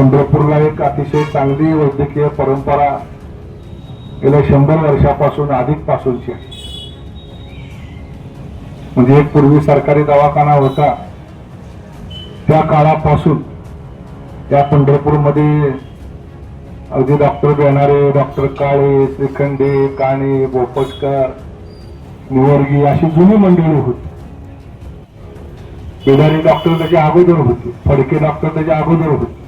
पंढरपूरला एक अतिशय चांगली वैद्यकीय परंपरा गेल्या शंभर वर्षापासून अधिक पासूनची आहे. म्हणजे एक पूर्वी सरकारी दवाखाना होता. त्या काळापासून त्या पंढरपूरमध्ये अगदी डॉक्टर बेणारे डॉक्टर काळे श्रीखंडे काणे बोपटकर निवर्गी अशी जुनी मंडळी होती. बेदारी डॉक्टर त्याच्या अगोदर होते. फडके डॉक्टर त्याच्या अगोदर होते.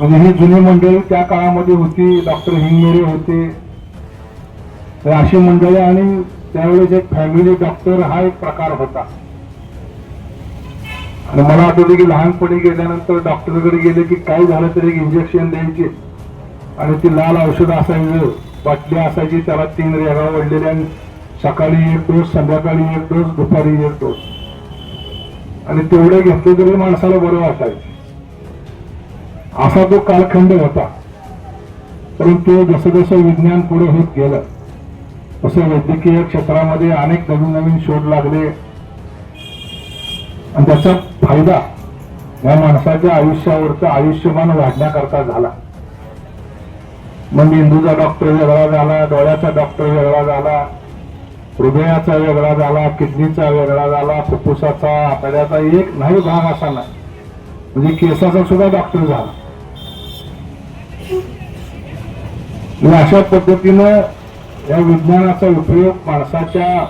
म्हणजे ही जुनी मंडळी त्या काळामध्ये होती डॉक्टर हिंगमेरे होते. तर अशी मंडळी आणि त्यावेळेस एक फॅमिली डॉक्टर हा एक प्रकार होता. आणि मला आठवतं की लहानपणी गेल्यानंतर डॉक्टरकडे गेले की काय झालं तरी एक इंजेक्शन द्यायचे. आणि ती लाल औषध असायचं बाटली असायची त्याला तीन रेगा वडलेल्या आणि सकाळी एक डोस संध्याकाळी एक डोस दुपारी एक डोस. आणि तेवढे घेतले तरी माणसाला बरं वाटायचं. असा तो कालखंड होता परंतु जसं जसं विज्ञान पुढे होत गेलं तसं वैद्यकीय क्षेत्रामध्ये अनेक नवीन नवीन शोध लागले. आणि त्याचा फायदा या माणसाच्या आयुष्यावरचं आयुष्यमान वाढण्याकरता झाला. मग मेंदूचा डॉक्टर वेगळा झाला डोळ्याचा डॉक्टर वेगळा झाला हृदयाचा वेगळा झाला किडनीचा वेगळा झाला फुफ्फुसाचा आतड्याचा एक नाही भाग असा नाही. म्हणजे केसाचा सुद्धा डॉक्टर झाला. म्हणजे अशा पद्धतीनं या विज्ञानाचा उपयोग माणसाच्या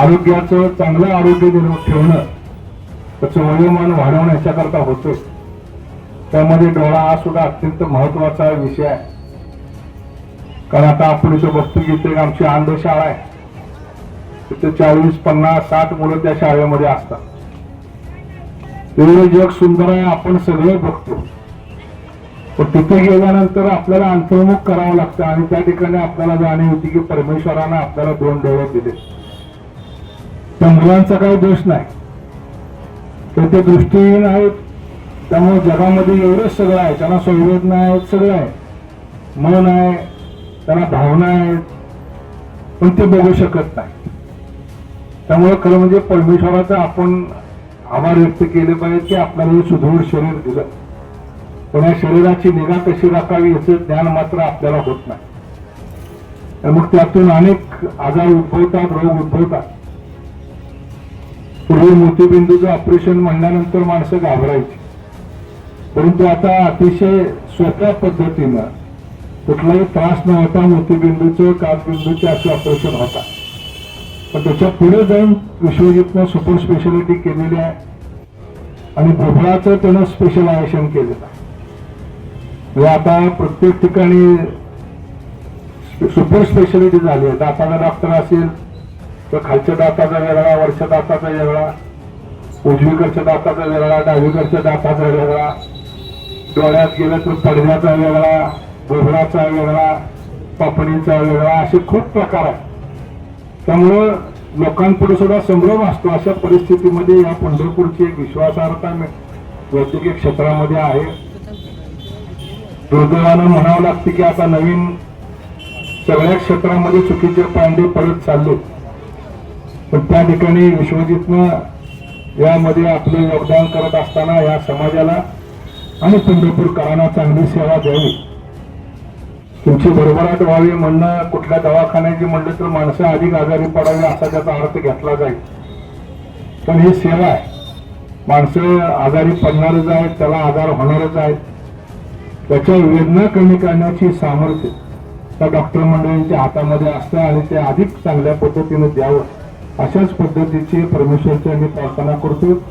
आरोग्याचं चांगलं आरोग्य ठेवणं त्याचं वयोमान वाढवणं याच्याकरता होतं त्यामध्ये डोळा हा सुद्धा अत्यंत महत्त्वाचा विषय आहे. कारण आता आपण इथं बघतो की इथे एक आमची अंधशाळा आहे. तिथे चाळीस पन्नास साठ मुलं त्या शाळेमध्ये असतात. तेवढं जग सुंदर आहे आपण सगळे बघतो. तिथे गेल्यानंतर आपल्याला अंतर्मुख करावं लागतं आणि त्या ठिकाणी आपल्याला जाणीव होती की परमेश्वरानं आपल्याला दोन डोळे दिले. त्या मुलांचा काही दोष नाही. तर ते दृष्टीहीन आहेत. त्यामुळे जगामध्ये एवढंच सगळं आहे. त्यांना संवेदना आहेत सगळं आहे. मन आहे त्यांना भावना आहेत. पण ते बघू शकत नाही. त्यामुळे खरं म्हणजे परमेश्वराचा आपण आभार व्यक्त केले पाहिजे की आपल्याला सुदृढ शरीर दिलं. पण या शरीराची निगा कशी राखावी याचं ज्ञान मात्र आपल्याला होत नाही. तर मग त्यातून अनेक आजार उद्भवतात रोग उद्भवतात. पूर्वी मोतीबिंदूचं ऑपरेशन म्हणल्यानंतर माणसं घाबरायची. परंतु आता अतिशय सोप्या पद्धतीनं कुठलाही त्रास न होता मोतीबिंदूचं काचबिंदूचे असे ऑपरेशन होता. पण त्याच्या पुढे जाऊन विश्वजितनं सुपर स्पेशालिटी केलेली आहे. आणि भोपळाचं त्यानं स्पेशलायझेशन केलेलं आहे. हे आता प्रत्येक ठिकाणी सुपर स्पेशालिटी झाली आहे. दाताचा डॉक्टर असेल तर खालच्या दाताचा वेगळा वरच्या दाताचा वेगळा उजवीकडच्या दाताचा वेगळा डावीकडच्या दाताचा वेगळा डोळ्यात गेलं तर पडद्याचा वेगळा बोबडाचा वेगळा पापणीचा वेगळा असे खूप प्रकार आहेत. त्यामुळं लोकांपुढे सुद्धा संभ्रम असतो. अशा परिस्थितीमध्ये या पंढरपूरची एक विश्वासार्हता वैद्यकीय क्षेत्रामध्ये आहे. दुर्दैवानं म्हणावं लागतं की आता नवीन सगळ्या क्षेत्रामध्ये चुकीचे पांडे परत चालले. पण त्या ठिकाणी विश्वजितनं यामध्ये आपलं योगदान करत असताना या समाजाला आणि पंढरपूरकरांना चांगली सेवा द्यावी. तुमची भरभराट व्हावी म्हणणं कुठल्या दवाखान्याची म्हणलं तर माणसं अधिक आजारी पडावी असा त्याचा अर्थ घेतला जाईल. पण ही सेवा आहे. माणसं आजारी पडणारच आहेत त्याला आजार होणारच आहेत. त्याच्या वेदना कमी करण्याची सामर्थ्य त्या डॉक्टर मंडळींच्या हातामध्ये असतं आणि ते अधिक चांगल्या पद्धतीने द्यावं अशाच पद्धतीची परमेश्वरची आम्ही प्रार्थना करतो.